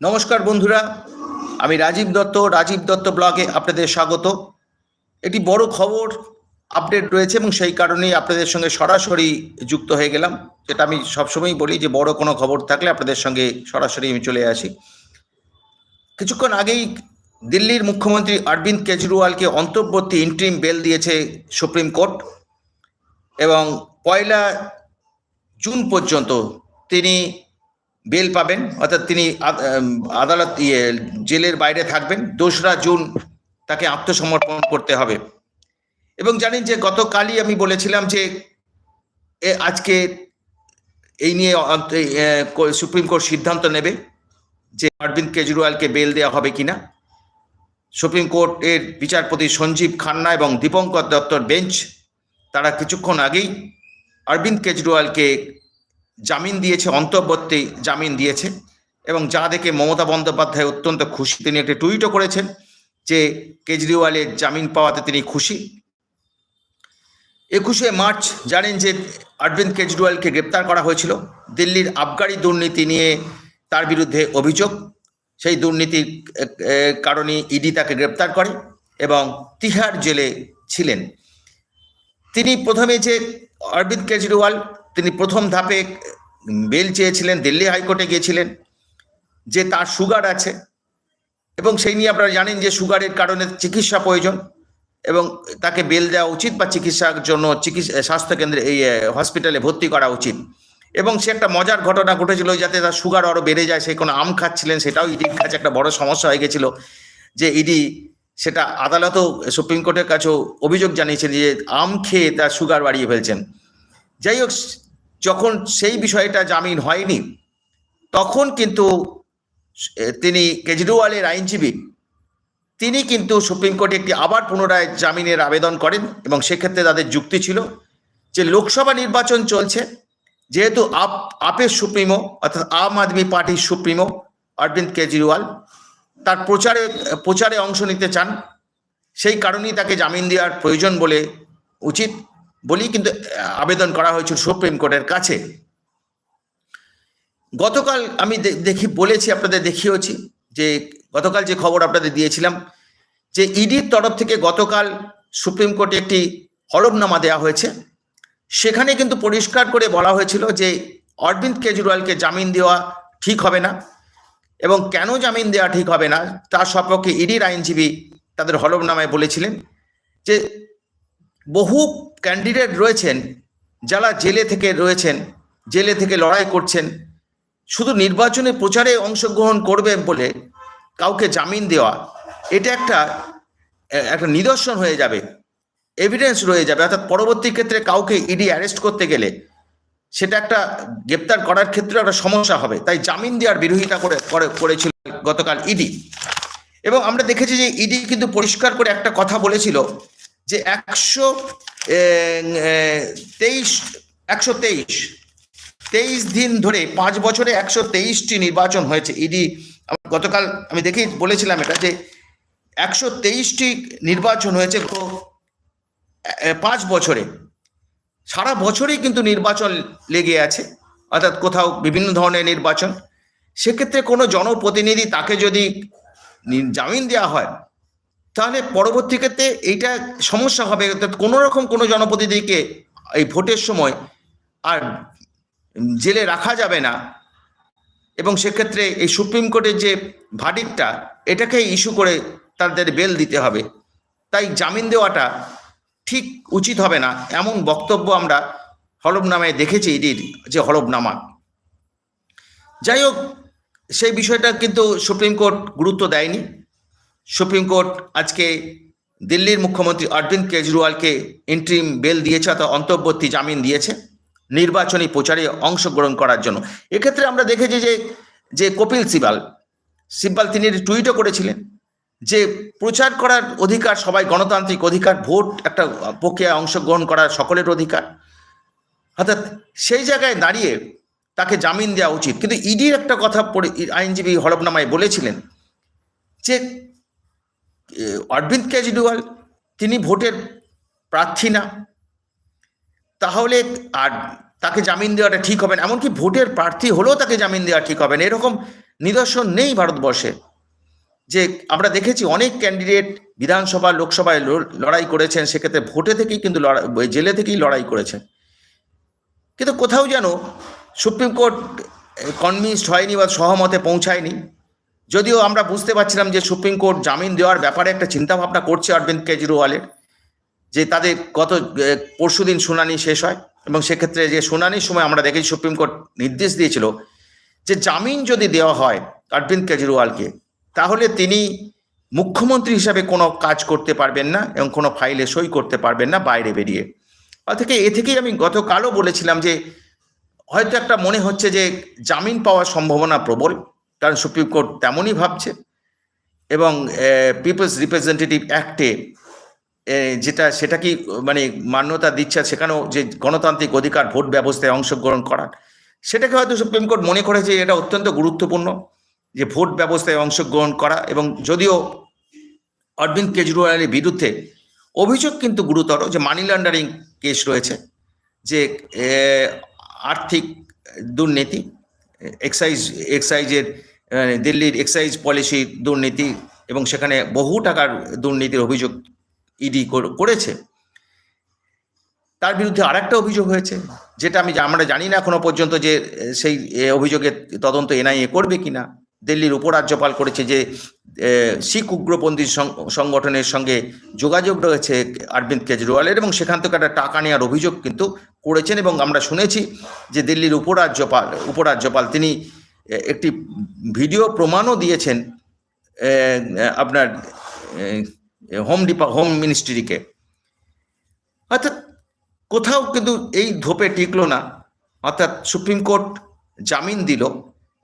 নমস্কার বন্ধুরা, আমি রাজীব দত্ত রাজীব দত্ত ব্লগে আপনাদের স্বাগত। একটি বড় খবর আপডেট রয়েছে এবং সেই কারণেই আপনাদের সঙ্গে সরাসরি যুক্ত হয়ে গেলাম। যেটা আমি সবসময়ই বলি যে, বড় কোনো খবর থাকলে আপনাদের সঙ্গে সরাসরি আমি চলে আসি। কিছুক্ষণ আগেই দিল্লির মুখ্যমন্ত্রী অরবিন্দ কেজরিওয়ালকে অন্তর্বর্তী ইন্ট্রিম বেল দিয়েছে সুপ্রিম কোর্ট এবং পয়লা জুন পর্যন্ত তিনি বেল পাবেন, অর্থাৎ তিনি আদালত ইয়ে জেলের বাইরে থাকবেন। দোসরা জুন তাকে আত্মসমর্পণ করতে হবে। এবং জানেন যে গতকালই আমি বলেছিলাম যে আজকে এই নিয়ে সুপ্রিম কোর্ট সিদ্ধান্ত নেবে যে অরবিন্দ কেজরিওয়ালকে বেল দেওয়া হবে কিনা। সুপ্রিম কোর্টের বিচারপতি সঞ্জীব খান্না এবং দীপঙ্কর দত্তর বেঞ্চ, তারা কিছুক্ষণ আগেই অরবিন্দ কেজরিওয়ালকে জামিন দিয়েছে, অন্তর্বর্তী জামিন দিয়েছে এবং যা দেখে মমতা বন্দ্যোপাধ্যায় অত্যন্ত খুশি, তিনি একটি টুইটও করেছেন যে কেজরিওয়ালের জামিন পাওয়াতে তিনি খুশি। একুশে মার্চ জানেন যে অরবিন্দ কেজরিওয়ালকে গ্রেপ্তার করা হয়েছিল। দিল্লির আবগারি দুর্নীতি নিয়ে তার বিরুদ্ধে অভিযোগ। সেই দুর্নীতির কারণে ইডি তাকে গ্রেপ্তার করে এবং তিহার জেলে ছিলেন। তিনি প্রথমে যে অরবিন্দ কেজরিওয়াল তিনি প্রথম ধাপে বেল চেয়েছিলেন, দিল্লি হাইকোর্টে গিয়েছিলেন, যে তার সুগার আছে। এবং সেই নিয়ে আপনারা জানেন যে সুগারের কারণে চিকিৎসা প্রয়োজন এবং তাকে বেল দেওয়া উচিত বা চিকিৎসার জন্য চিকিৎসা, স্বাস্থ্যকেন্দ্রে এই হসপিটালে ভর্তি করা উচিত। এবং সে একটা মজার ঘটনা ঘটেছিল যাতে তার সুগার আরও বেড়ে যায়, সে কোনো আম খাচ্ছিলেন, সেটাও ইডির কাছে একটা বড় সমস্যা হয়ে গেছিল যে ইডি সেটা আদালতও, সুপ্রিম কোর্টের কাছেও অভিযোগ জানিয়েছেন যে আম খেয়ে তার সুগার বাড়িয়ে ফেলছেন। যাই হোক যখন সেই বিষয়টা জামিন হয়নি, তখন কিন্তু তিনি কেজরিওয়ালের আইনজীবী, তিনি কিন্তু সুপ্রিম কোর্টে একটি আবার পুনরায় জামিনের আবেদন করেন এবং সেক্ষেত্রে তাদের যুক্তি ছিল যে লোকসভা নির্বাচন চলছে, যেহেতু আপ, আপের সুপ্রিমো, অর্থাৎ আম আদমি পার্টির সুপ্রিমো, অরবিন্দ কেজরিওয়াল, তার প্রচারে প্রচারে অংশ নিতে চান, সেই কারণেই তাকে জামিন দেওয়ার প্রয়োজন বলে উচিত। বলেই কিন্তু আবেদন করা হয়েছিল সুপ্রিম কোর্টের কাছে। গতকাল আমি দেখি, বলেছি, আপনাদের দেখিয়েছি যে, গতকাল যে খবর আপনাদের দিয়েছিলাম যে ইডির তরফ থেকে গতকাল সুপ্রিম কোর্টে একটি হলফনামা দেওয়া হয়েছে। সেখানে কিন্তু পরিষ্কার করে বলা হয়েছিল যে, অরবিন্দ কেজরিওয়ালকে জামিন দেওয়া ঠিক হবে না এবং কেন জামিন দেওয়া ঠিক হবে না, তার সপক্ষে ইডির আইনজীবী তাদের হলফনামায় বলেছিলেন যে বহু ক্যান্ডিডেট রয়েছেন যারা জেলে থেকে রয়েছেন, জেলে থেকে লড়াই করছেন। শুধু নির্বাচনে প্রচারে অংশগ্রহণ করবে বলে কাউকে জামিন দেওয়া, এটা একটা একটা নিদর্শন হয়ে যাবে। এভিডেন্স রয়ে যাবে। অর্থাৎ পরবর্তী ক্ষেত্রে কাউকে ইডি অ্যারেস্ট করতে গেলে সেটা একটা গ্রেপ্তার করার ক্ষেত্রে একটা সমস্যা হবে। তাই জামিন দেওয়ার বিরোধিতা করে, করে- করেছিল গতকাল ইডি এবং আমরা দেখেছি যে ইডি কিন্তু পরিষ্কার করে একটা কথা বলেছিল যে একশো তেইশ একশো তেইশ তেইশ দিন ধরে, পাঁচ বছরে একশো তেইশটি নির্বাচন হয়েছে। ইডি গতকাল, আমি দেখি বলেছিলাম এটা যে একশো তেইশটি নির্বাচন হয়েছে পাঁচ বছরে। সারা বছরই কিন্তু নির্বাচন লেগে আছে, অর্থাৎ কোথাও বিভিন্ন ধরনের নির্বাচন। সেক্ষেত্রে কোনো জনপ্রতিনিধি তাকে যদি জামিন দেওয়া হয় তাহলে পরবর্তী ক্ষেত্রে এইটা সমস্যা হবে কোনো রকম কোনো জনপ্রতিনিধিকে এই ভোটের সময় আর জেলে রাখা যাবে না। এবং সেক্ষেত্রে এই সুপ্রিম কোর্টের যে ভার্ডিকটা এটাকে ইস্যু করে তাদের বেল দিতে হবে। তাই জামিন দেওয়াটা ঠিক উচিত হবে না, এমন বক্তব্য আমরা হলফনামায় দেখেছি ইডির যে হলফনামা। যাই হোক, সেই বিষয়টা কিন্তু সুপ্রিম কোর্ট গুরুত্ব দেয়নি। সুপ্রিম কোর্ট আজকে দিল্লির মুখ্যমন্ত্রী অরবিন্দ কেজরিওয়ালকে ইন্ট্রিম বেল দিয়েছে অর্থাৎ অন্তর্বর্তী জামিন দিয়েছে নির্বাচনী প্রচারে অংশগ্রহণ করার জন্য। এক্ষেত্রে আমরা দেখেছি যে যে কপিল সিবাল সিব্বাল তিনি টুইটও করেছিলেন যে প্রচার করার অধিকার, সবাই গণতান্ত্রিক অধিকার, ভোট একটা প্রক্রিয়ায় অংশগ্রহণ করার সকলের অধিকার। অর্থাৎ সেই জায়গায় দাঁড়িয়ে তাকে জামিন দেওয়া উচিত। কিন্তু ইডির একটা কথা আইনজীবী হলফনামায় বলেছিলেন যে অরবিন্দ কেজরিওয়াল, তিনি ভোটের প্রার্থী না। তাহলে আর তাকে জামিন দেওয়াটা ঠিক হবে না। এমনকি ভোটের প্রার্থী হলেও তাকে জামিন দেওয়া ঠিক হবে না। এরকম নিদর্শন নেই ভারতবর্ষে। যে আমরা দেখেছি অনেক ক্যান্ডিডেট বিধানসভা, লোকসভায় লড়াই করেছেন। সেক্ষেত্রে ভোটে থেকেই কিন্তু লড়াই জেলে থেকেই লড়াই করেছেন। কিন্তু কোথাও যেন সুপ্রিম কোর্ট কনভিন্সড হয়নি বা সহমতে পৌঁছায়নি। যদিও আমরা বুঝতে পারছিলাম যে সুপ্রিম কোর্ট জামিন দেওয়ার ব্যাপারে একটা চিন্তাভাবনা করছে অরবিন্দ কেজরিওয়ালের, যে তাদের গত পরশু দিন শুনানি শেষ হয় এবং সেক্ষেত্রে যে শুনানির সময় আমরা দেখেছি সুপ্রিম কোর্ট নির্দেশ দিয়েছিল যে জামিন যদি দেওয়া হয় অরবিন্দ কেজরিওয়ালকে, তাহলে তিনি মুখ্যমন্ত্রী হিসাবে কোনো কাজ করতে পারবেন না এবং কোনো ফাইলে সই করতে পারবেন না বাইরে বেরিয়ে। থেকে এ থেকেই আমি গতকালও বলেছিলাম যে হয়তো একটা মনে হচ্ছে যে জামিন পাওয়ার সম্ভাবনা প্রবল। কারণ সুপ্রিম কোর্ট তেমনই ভাবছে এবং পিপলস রিপ্রেজেন্টেটিভ অ্যাক্টে যেটা, সেটা কি মানে মান্যতা দিচ্ছে সেখানেও যে গণতান্ত্রিক অধিকার ভোট ব্যবস্থায় অংশগ্রহণ করার, সেটাকে হয়তো সুপ্রিম কোর্ট মনে করে যে এটা অত্যন্ত গুরুত্বপূর্ণ যে ভোট ব্যবস্থায় অংশগ্রহণ করা এবং যদিও অরবিন্দ কেজরিওয়ালের বিরুদ্ধে অভিযোগ কিন্তু গুরুতর যে মানি লন্ডারিং কেস রয়েছে, যে আর্থিক দুর্নীতি এক্সাইজ, এক্সাইজের দিল্লির এক্সাইজ পলিসি দুর্নীতি এবং সেখানে বহু টাকার দুর্নীতির অভিযোগ ইডি করেছে। তার বিরুদ্ধে আরেকটা অভিযোগ হয়েছে, যেটা আমি, আমরা জানি না এখনও পর্যন্ত যে, সেই অভিযোগের তদন্ত এনআইএ করবে কিনা। দিল্লির উপরাজ্যপাল করেছে যে শিখ উগ্রপন্থী সংগঠনের সঙ্গে যোগাযোগ রয়েছে অরবিন্দ কেজরিওয়ালের এবং সেখান থেকে একটা টাকা নেওয়ার অভিযোগ কিন্তু করেছেন এবং আমরা শুনেছি যে দিল্লির উপরাজ্যপাল উপরাজ্যপাল তিনি একটি ভিডিও প্রমাণও দিয়েছেন আপনার হোম ডিপা, হোম মিনিস্ট্রিকে। অর্থাৎ কোথাও কিন্তু এই ধোপে টিকলো না। অর্থাৎ সুপ্রিম কোর্ট জামিন দিল।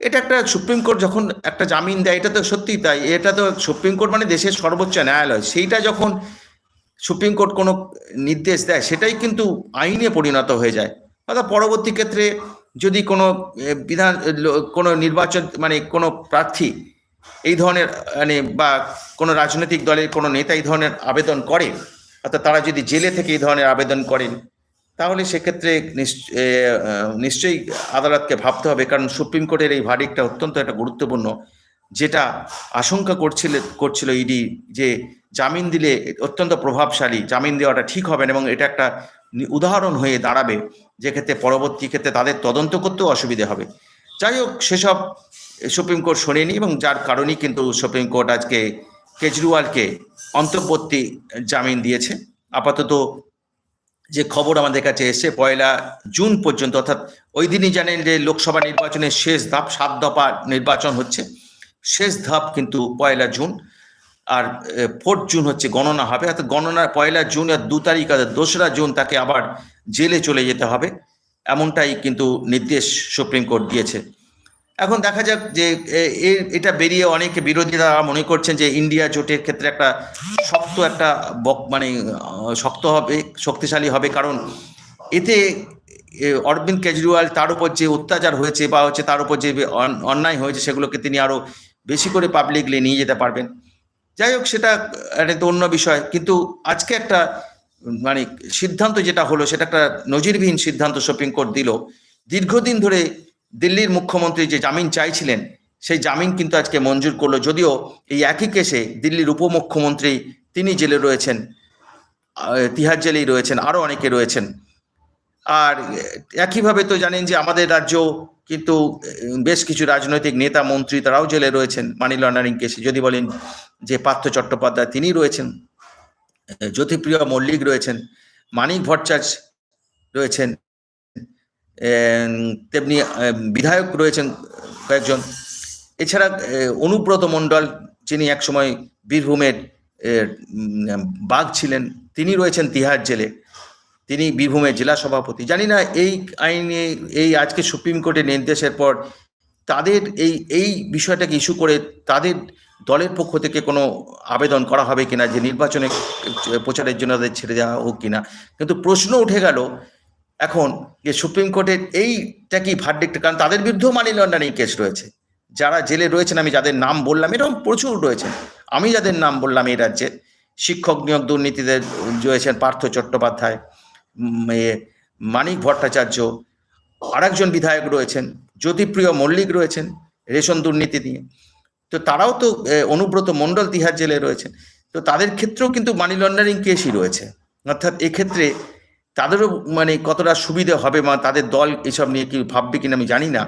এটা একটা সুপ্রিম কোর্ট যখন একটা জামিন দেয়, এটা তো সত্যি তাই। এটা তো সুপ্রিম কোর্ট মানে দেশের সর্বোচ্চ ন্যায়ালয়। সেইটা যখন সুপ্রিম কোর্ট কোনো নির্দেশ দেয়, সেটাই কিন্তু আইনে পরিণত হয়ে যায়। অর্থাৎ পরবর্তী ক্ষেত্রে যদি কোনো বিধান কোনো নির্বাচন মানে কোনো প্রার্থী এই ধরনের মানে বা কোনো রাজনৈতিক দলের কোনো নেতা এই ধরনের আবেদন করে অর্থাৎ তারা যদি জেলে থেকে এই ধরনের আবেদন করেন তাহলে সেক্ষেত্রে নিশ্চ- নিশ্চয়ই আদালতকে ভাবতে হবে, কারণ সুপ্রিম কোর্টের এই ভারিকটা অত্যন্ত একটা গুরুত্বপূর্ণ, যেটা আশঙ্কা করছিল করছিল ইডি যে জামিন দিলে অত্যন্ত প্রভাবশালী, জামিন দেওয়াটা ঠিক হবে না এবং এটা একটা উদাহরণ হয়ে দাঁড়াবে, যে ক্ষেত্রে পরবর্তী ক্ষেত্রে তাদের তদন্ত করতেও অসুবিধে হবে। যাই হোক, সেসব সুপ্রিম কোর্ট শোনেনি এবং যার কারণেই কিন্তু সুপ্রিম কোর্ট আজকে কেজরিওয়ালকে অন্তর্বর্তী জামিন দিয়েছে। আপাতত যে খবর আমাদের কাছে এসে পয়লা জুন পর্যন্ত, অর্থাৎ ওই দিনই জানেন যে লোকসভা নির্বাচনের শেষ ধাপ, সাত দফা নির্বাচন হচ্ছে। শেষ ধাপ কিন্তু পয়লা জুন, আর ফোর্থ জুন হচ্ছে গণনা হবে। অর্থাৎ গণনা পয়লা জুন আর দু তারিখ, অর্থাৎ দোসরা জুন তাকে আবার জেলে চলে যেতে হবে, এমনটাই কিন্তু নির্দেশ সুপ্রিম কোর্ট দিয়েছে। এখন দেখা যাক যে এটা বেরিয়ে অনেকে বিরোধীরা মনে করছেন যে ইন্ডিয়া জোটের ক্ষেত্রে একটা শক্ত একটা বক- মানে শক্ত হবে, শক্তিশালী হবে। কারণ এতে অরবিন্দ কেজরিওয়াল তার উপর যে অত্যাচার হয়েছে বা হচ্ছে তার উপর যে অন্যায় হয়েছে সেগুলোকে তিনি আরও বেশি করে পাবলিকলি নিয়ে যেতে পারবেন। যাই হোক, সেটা একটা অন্য বিষয়। কিন্তু আজকে একটা মানে সিদ্ধান্ত যেটা হলো, সেটা একটা নজিরবিহীন সিদ্ধান্ত সুপ্রিম কোর্ট দিল। দীর্ঘদিন ধরে দিল্লির মুখ্যমন্ত্রী যে জামিন চাইছিলেন, সেই জামিন কিন্তু আজকে মঞ্জুর করল। যদিও এই একই কেসে দিল্লির উপমুখ্যমন্ত্রী তিনি জেলে রয়েছেন তিহার জেলেই রয়েছেন আরও অনেকে রয়েছেন। আর একইভাবে তো জানেন যে আমাদের রাজ্য কিন্তু বেশ কিছু রাজনৈতিক নেতা, মন্ত্রী তারাও জেলে রয়েছেন মানি লন্ডারিং কেসে। যদি বলেন যে পার্থ চট্টোপাধ্যায় তিনি রয়েছেন জ্যোতিপ্রিয় মল্লিক রয়েছেন, মানিক ভট্টাচার্য রয়েছেন তেমনি বিধায়ক রয়েছেন কয়েকজন। এছাড়া অনুব্রত মণ্ডল, যিনি একসময় বীরভূমের বাঘ ছিলেন, তিনি রয়েছেন তিহার জেলে। তিনি বীরভূমের জেলা সভাপতি। জানি না, এই আইনে, এই আজকে সুপ্রিম কোর্টের নির্দেশের পর তাদের এই এই বিষয়টাকে ইস্যু করে তাদের দলের পক্ষ থেকে কোনো আবেদন করা হবে কিনা, যে নির্বাচনে প্রচারের জন্য তাদের ছেড়ে দেওয়া হোক কিনা। কিন্তু প্রশ্ন উঠে গেল এখন যে সুপ্রিম কোর্টের এইটা কি ভার্ডিক্ট কারণ তাদের বিরুদ্ধেও মানি লন্ডারিং কেস রয়েছে। যারা জেলে রয়েছেন, আমি যাদের নাম বললাম এরকম প্রচুর রয়েছেন আমি যাদের নাম বললাম এই রাজ্যে, শিক্ষক নিয়োগ দুর্নীতিতে রয়েছেন পার্থ চট্টোপাধ্যায় মানিক ভট্টাচার্য, আরেকজন বিধায়ক রয়েছেন, জ্যোতিপ্রিয় মল্লিক রয়েছেন রেশন দুর্নীতি নিয়ে। তো তারাও তো অনুব্রত মণ্ডল তিহার জেলে রয়েছেন। তো তাদের ক্ষেত্রেও কিন্তু মানি লন্ডারিং কেসই রয়েছে। অর্থাৎ এক্ষেত্রে তাদেরও মানে কতটা সুবিধে হবে বা তাদের দল এসব নিয়ে কি ভাববে কিনা আমি জানি না।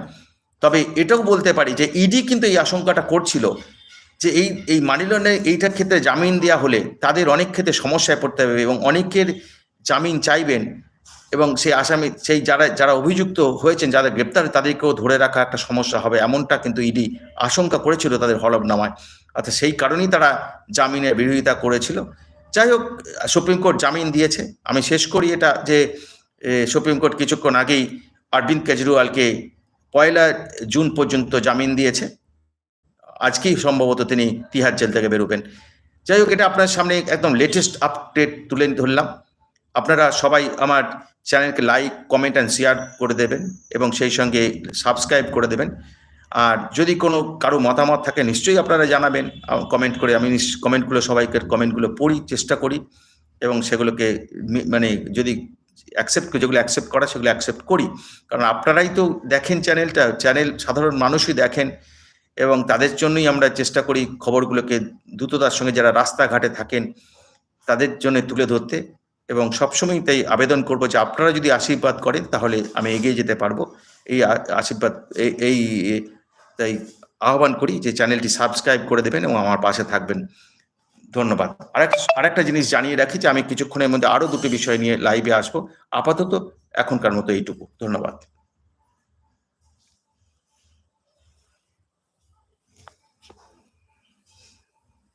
তবে এটাও বলতে পারি যে ইডি কিন্তু এই আশঙ্কাটা করছিল যে এই এই মানি লন্ডারিং এইটার ক্ষেত্রে জামিন দেওয়া হলে তাদের অনেক ক্ষেত্রে সমস্যায় পড়তে হবে এবং অনেকের জামিন চাইবেন এবং সেই আসামি, সেই যারা যারা অভিযুক্ত হয়েছেন, যাদের গ্রেপ্তার, তাদেরকেও ধরে রাখা একটা সমস্যা হবে এমনটা কিন্তু ইডি আশঙ্কা করেছিল তাদের হলফনামায়। অর্থাৎ সেই কারণেই তারা জামিনের বিরোধিতা করেছিল। যাই হোক সুপ্রিম কোর্ট জামিন দিয়েছে। আমি শেষ করি এটা যে সুপ্রিম কোর্ট কিছুক্ষণ আগেই অরবিন্দ কেজরিওয়ালকে পয়লা জুন পর্যন্ত জামিন দিয়েছে। আজকেই সম্ভবত তিনি তিহার জেল থেকে বেরোবেন। যাই হোক এটা আপনার সামনে একদম লেটেস্ট আপডেট তুলে ধরলাম। আপনারা সবাই আমার চ্যানেলকে লাইক কমেন্ট অ্যান্ড শেয়ার করে দেবেন এবং সেই সঙ্গে সাবস্ক্রাইব করে দেবেন। আর যদি কোনো কারও মতামত থাকে, নিশ্চয়ই আপনারা জানাবেন। কমেন্ট করে আমি কমেন্টগুলো সবাইকে কমেন্টগুলো পড়ি, চেষ্টা করি এবং সেগুলোকে মানে যদি অ্যাকসেপ্ট যেগুলো অ্যাকসেপ্ট করা, সেগুলো অ্যাকসেপ্ট করি। কারণ আপনারাই তো দেখেন চ্যানেলটা চ্যানেল সাধারণ মানুষই দেখেন এবং তাদের জন্যই আমরা চেষ্টা করি খবরগুলোকে দ্রুততার সঙ্গে যারা রাস্তাঘাটে থাকেন, তাদের জন্য তুলে ধরতে এবং সবসময় তাই আবেদন করব যে আপনারা যদি আশীর্বাদ করেন, তাহলে আমি এগিয়ে যেতে পারব। এই আশীর্বাদ এই- এই তাই আহ্বান করি যে চ্যানেলটি সাবস্ক্রাইব করে দেবেন এবং আমার পাশে থাকবেন। ধন্যবাদ। আরেক আরেকটা জিনিস জানিয়ে রাখি যে আমি কিছুক্ষণের মধ্যে আরও দুটি বিষয় নিয়ে লাইভে আসব। আপাতত এখনকার মতো এইটুকু। ধন্যবাদ।